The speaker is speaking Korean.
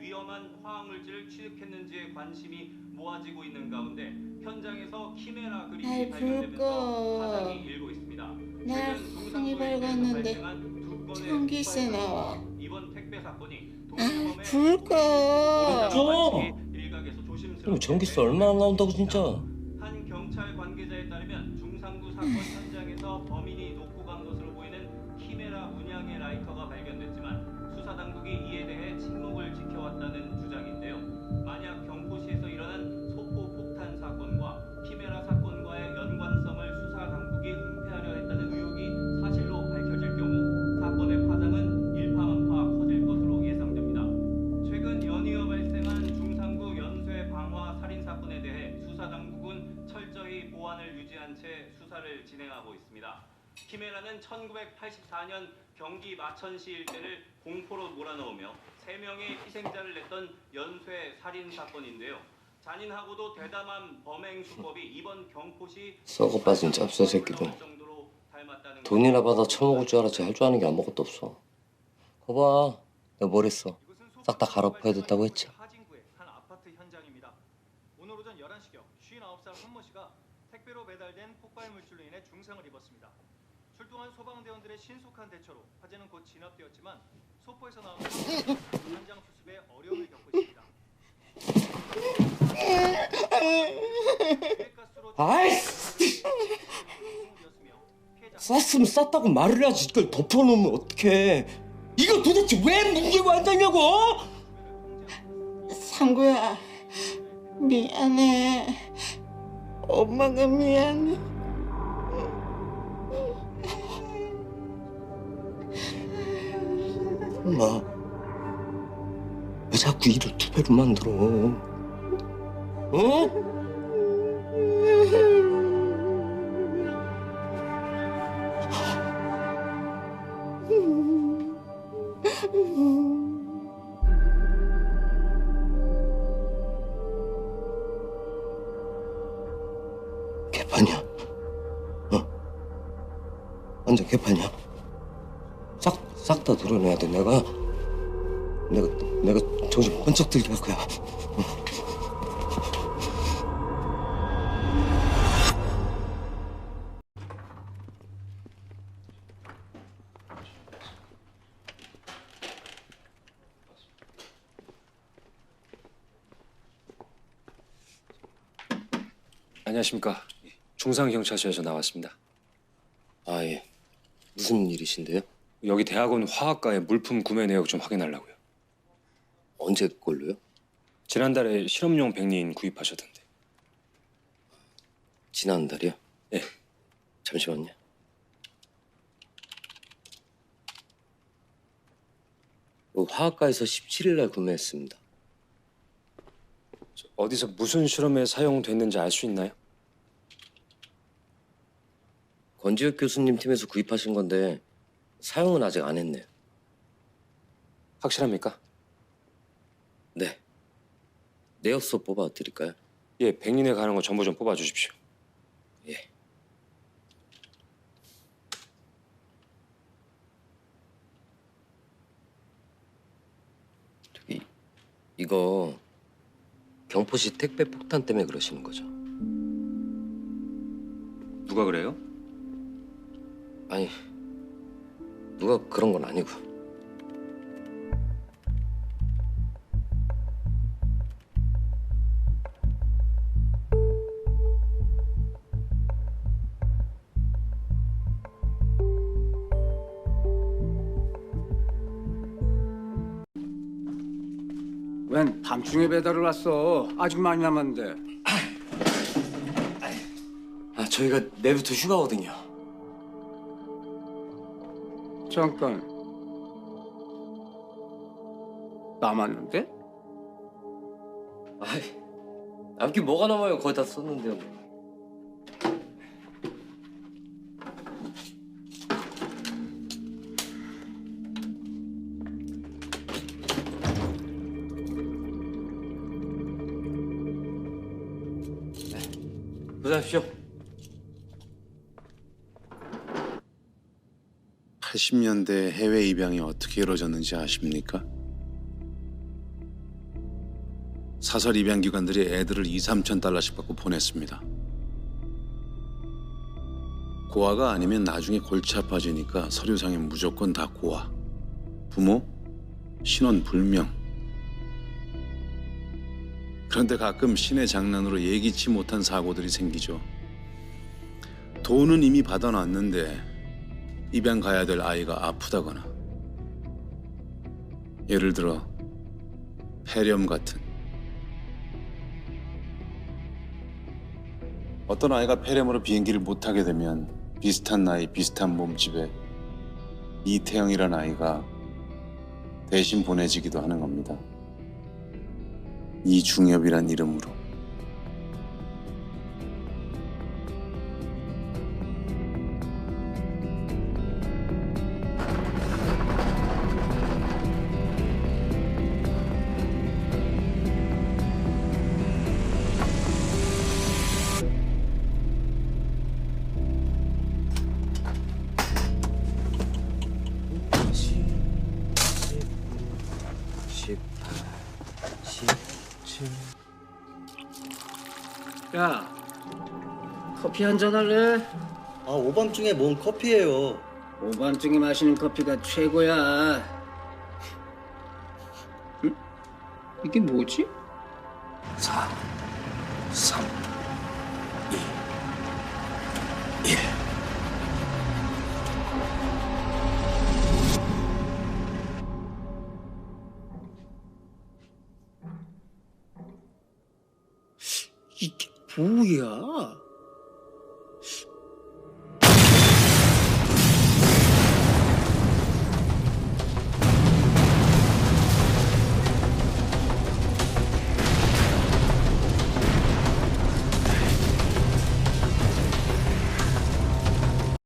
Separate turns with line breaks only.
위험한 화학물질을 취득했는지에 관심이 모아지고 있는 가운데 현장에서 키메라 그림이 발견되면서. 파장이 일고 있습니다.
날
동상고에서
밝았는데 전기세 나와.
이번 택배 사건이
아, 불 꺼.
좀! 전기세 얼마나 나온다고 진짜?
키메라는 1984년 경기 마천시 일대를 공포로 몰아넣으며 3명의 희생자를 냈던 연쇄 살인 사건인데요. 잔인하고도 대담한 범행 수법이 이번 경포시
썩어 빠진 짭새 새끼들. 돈이나 받아 처먹을 줄 알았지 할 줄 아는 게 아무것도 없어. 거봐, 내가 뭘 했어? 싹 다 갈아엎어야 됐다고 했지.
오늘 오전 11시경 59살 한모 씨가 택배로 배달된 폭발 물질로 인해 중상을 입었습니다. 출동한 소방대원들의 신속한 대처로 화재는 곧 진압되었지만 소포에서 나온 현장 수습에 어려움을 겪고 있습니다.
아이씨! 쌌으면 쌌다고 말을 해야지 이걸 덮어놓으면 어떡해. 이거 도대체 왜 문제고 앉았냐고?
상구야 미안해. 엄마가 미안해.
엄마, 왜 자꾸 일을 두 배로 만들어? 어? 개판이야. 어? 완전 개판이야. 싹, 싹다 드러내야 돼. 내가, 내가, 내가 정신 번쩍 들게 할 거야.
안녕하십니까. 중상경찰서에서 나왔습니다.
아, 예. 무슨 일이신데요?
여기 대학원 화학과의 물품 구매 내역 좀 확인하려고요.
언제 걸로요?
지난달에 실험용 백리인 구입하셨던데.
지난달이요?
예.
잠시만요. 그 화학과에서 17일 날 구매했습니다.
저 어디서 무슨 실험에 사용됐는지 알 수 있나요?
권지혁 교수님 팀에서 구입하신 건데 사용은 아직 안 했네요.
확실합니까?
네. 내역서 뽑아 드릴까요?
예, 백린에 가는 거 전부 좀 뽑아 주십시오.
예. 저기 이거 경포시 택배 폭탄 때문에 그러시는 거죠?
누가 그래요?
아니 누가 그런 건 아니고
웬 밤중에 배달을 왔어? 아직 많이 남았는데.
아 저희가 내일부터 휴가거든요.
잠깐. 남았는데?
아이 남긴 뭐가 남아요? 거의 다 썼는데요. 네. 고생하십시오.
80년대 해외 입양이 어떻게 이루어졌는지 아십니까? 사설 입양 기관들이 애들을 2, 3천 달러씩 받고 보냈습니다. 고아가 아니면 나중에 골치 아파지니까 서류상에 무조건 다 고아. 부모, 신원 불명. 그런데 가끔 신의 장난으로 예기치 못한 사고들이 생기죠. 돈은 이미 받아놨는데 입양 가야 될 아이가 아프다거나 예를 들어 폐렴 같은 어떤 아이가 폐렴으로 비행기를 못 타게 되면 비슷한 나이 비슷한 몸집에 이태영이란 아이가 대신 보내지기도 하는 겁니다. 이중엽이란 이름으로
야, 커피 한 잔 할래?
아 오밤중에 뭔 커피예요?
오밤중에 마시는 커피가 최고야. 응? 이게 뭐지?
4, 3, 2, 1.
뭐야?